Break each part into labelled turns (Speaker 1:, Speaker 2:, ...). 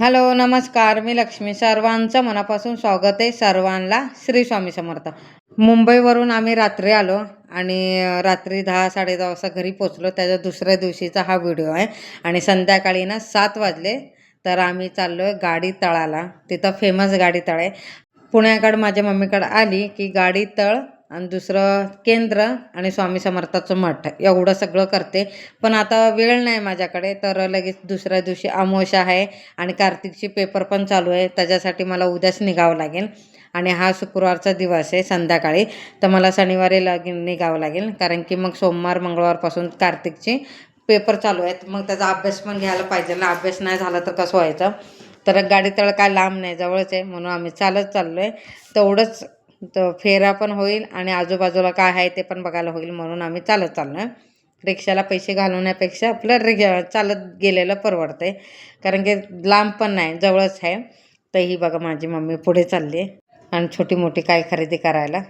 Speaker 1: Hello नमस्कार. मी लक्ष्मी. सर्वांचं मनापासून स्वागत आहे. सर्वांना श्री स्वामी समर्थ. मुंबईवरून आम्ही रात्री आलो आणि रात्री दहा साडे दहा वाजता घरी पोचलो त्याच्या दुसऱ्या दिवशीचा हा व्हिडिओ आहे. आणि संध्याकाळी ना सात वाजले तर आम्ही चाललो आहे गाडी तळाला. तिथं फेमस गाडी तळ आहे. पुण्याकडं माझ्या मम्मीकडं आली की गाडी तळ आणि दुसरं केंद्र आणि स्वामी समर्थाचं मठ. एवढं सगळं करते. पण आता वेळ नाही माझ्याकडे तर लगेच दुसऱ्या दिवशी अमावस्या आहे आणि कार्तिकची पेपर पण चालू आहे. त्याच्यासाठी मला उद्याच निघावं लागेल. आणि हा शुक्रवारचा दिवस आहे संध्याकाळी. तर मला शनिवारी लगीन निघावं लागेल. कारण की मग सोमवार मंगळवारपासून कार्तिकची पेपर चालू आहेत. मग त्याचा अभ्यास पण घ्यायला पाहिजे. ना अभ्यास नाही झाला तर कसं व्हायचं? तर गाडी तळ काय लांब नाही. जवळच आहे. म्हणून आम्ही चालत चाललो आहे तेवढंच तर फेरा पण होईल आणि आजूबाजूला काय आहे ते पण बघायला होईल म्हणून आम्ही चालत चाललो रिक्षाला पैसे घालवण्यापेक्षा आपलं रिक चालत गेलेलं परवडतं कारण की लांब पण नाही जवळच आहे. तर ही बघा माझी मम्मी पुढे चालली आहे आणि छोटी मोठी काय खरेदी करायला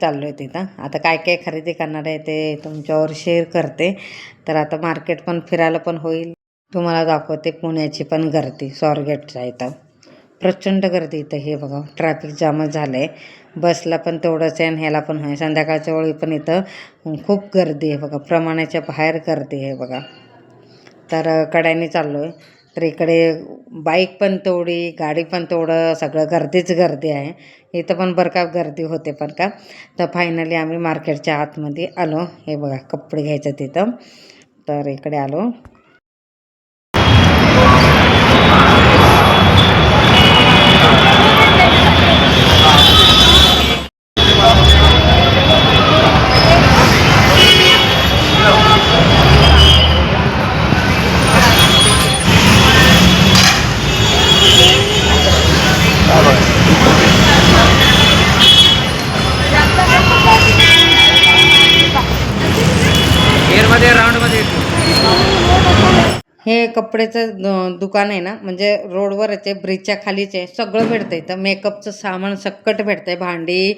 Speaker 1: चाललो आहे तिथं. आता काय काय खरेदी करणार आहे ते तुमच्यावर शेअर करते. तर आता मार्केट पण फिरायला पण होईल. तुम्हाला दाखवते पुण्याची पण गर्दी स्वारगेटच्या इथं. प्रचंड गर्दी इथं हे बघा ट्रॅफिक जामच झालं आहे बसला पण तेवढंच आहे आणि ह्याला पण आहे. संध्याकाळच्या वेळी पण इथं खूप गर्दी आहे बघा. प्रमाणाच्या बाहेर गर्दी आहे बघा. तर कड्याने चाललो आहे तर इकडे बाईक पण तेवढी गाडी पण तेवढं सगळं गर्दीच गर्दी आहे. इथं पण बरं का गर्दी होते पण का? तर फायनली आम्ही मार्केटच्या आतमध्ये आलो. हे बघा कपडे घ्यायचं तिथं. तर इकडे आलो. हे कपड्याचं दुकान आहे ना म्हणजे रोडवरच आहे ब्रिजच्या खालीच आहे सगळं भेटतं इथं. मेकअपचं सामान सक्कट भेटतंय भांडी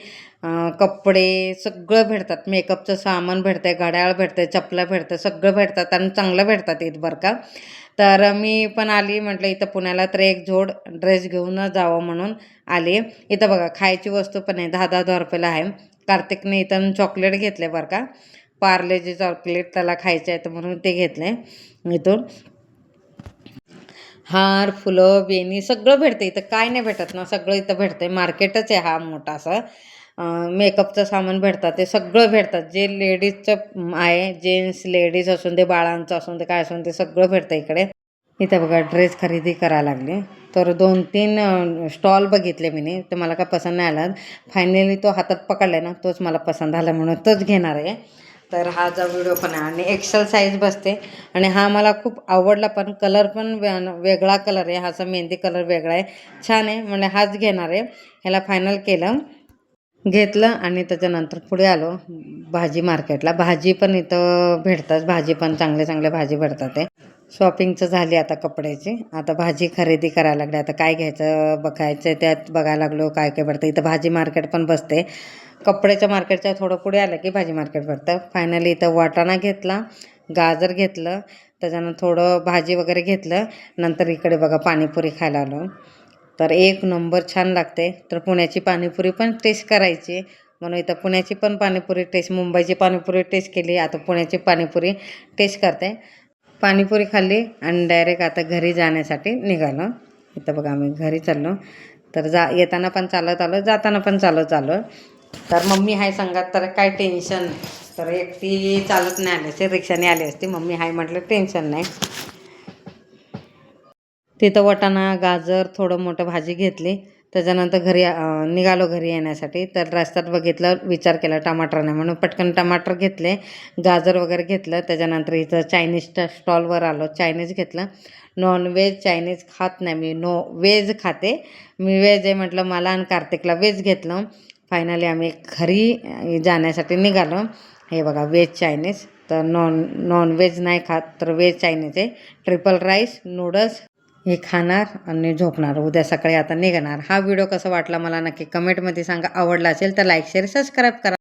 Speaker 1: कपडे सगळं भेटतात. मेकअपचं सामान भेटतंय घड्याळ भेटतंय चपला भेटतं सगळं भेटतात आणि चांगलं भेटतात इथं बरं का. तर मी पण आली म्हटलं इथं पुण्याला तर एक जोड ड्रेस घेऊन जावं म्हणून आली. इथं बघा खायची वस्तू पण आहे दहा दहा दहा रुपयाला आहे. कार्तिकने इथं चॉकलेट घेतले बरं का. पार्लेचे चॉकलेट त्याला खायचे आहेत म्हणून ते घेतले इथून. हार फुलं वेणी सगळं भेटतं इथं काय नाही भेटत ना. सगळं इथं भेटतंय. मार्केटच आहे हा मोठा असं. मेकअपचं सामान भेटतात. ते सगळं भेटतात. जे लेडीजचं आहे जेंट्स लेडीज असून दे बाळांचं असून ते काय असून ते सगळं भेटतं इकडे. इथं बघा ड्रेस खरेदी करायला लागले. तर दोन तीन स्टॉल बघितले मी ते मला काय पसंत नाही आला. फायनली तो हातात पकडला ना तोच मला पसंत आला म्हणून तोच घेणार आहे. तर हा जो व्हिडिओ पण आहे आणि एक्सल साईज बसते. आणि हा मला खूप आवडला पण कलर पण वेगळा कलर आहे. हाचा मेहंदी कलर वेगळा आहे. छान आहे. म्हणजे हाच घेणार आहे. ह्याला फायनल केलं. घेतलं आणि त्याच्यानंतर पुढे आलो. भाजी मार्केटला भाजी पण इथं भेटतात. भाजी पण चांगले चांगले भाजी भेटतात ते. शॉपिंगचं झाली आता कपड्याची. आता भाजी खरेदी करायला लागली. आता काय घ्यायचं बघायचं त्यात बघायला लागलो काय काय पडतं. इथं भाजी मार्केट पण बसते. कपड्याच्या मार्केटच्या थोडं पुढे आलं की भाजी मार्केट भरतं फायनली इथं वाटाणा घेतला गाजर घेतलं त्याच्यानं थोडं भाजी वगैरे घेतलं नंतर इकडे बघा पाणीपुरी खायला आलो. तर एक नंबर छान लागते. तर पुण्याची पाणीपुरी पण टेस्ट करायची. म्हणून इथं पुण्याची पण पाणीपुरी टेस्ट मुंबईची पाणीपुरी टेस्ट केली. आता पुण्याची पाणीपुरी टेस्ट करते. पाणीपुरी खाल्ली आणि डायरेक्ट आता घरी जाण्यासाठी निघालो. इथं बघा आम्ही घरी चाललो. तर जा येताना पण चालत आलो जाताना पण चालत आलो. तर मम्मी हाय सांगत तर काय टेन्शन? तर एकटी चालत नाही आली असते रिक्षाने आली असती. मम्मी हाय म्हटलं टेन्शन नाही. तिथं वाटाणा गाजर थोडं मोठं भाजी घेतली. त्याच्यानंतर घरी निघालो घरी येण्यासाठी. तर रस्त्यात बघितलं विचार केला टमाटर नाही म्हणून पटकन टमाटर घेतले गाजर वगैरे घेतलं. त्याच्यानंतर इथं चायनीजच्या स्टॉलवर आलो. चायनीज घेतलं. नॉनव्हेज चायनीज खात नाही मी. नो व्हेज खाते. मी व्हेज आहे म्हटलं मला आणि कार्तिकला व्हेज घेतलं. फायनली आम्ही घरी जाण्यासाठी निघालो. हे बघा व्हेज चायनीज तर नॉन नॉन व्हेज नाही खात तर व्हेज चायनीज आहे. ट्रिपल राईस नूडल्स हे खाणार आणि झोपणार. उद्या सकाळी आता निघणार. हा व्हिडिओ कसा वाटला मला नक्की कमेंटमध्ये सांगा. आवडला असेल तर लाईक शेअर सबस्क्राईब करा.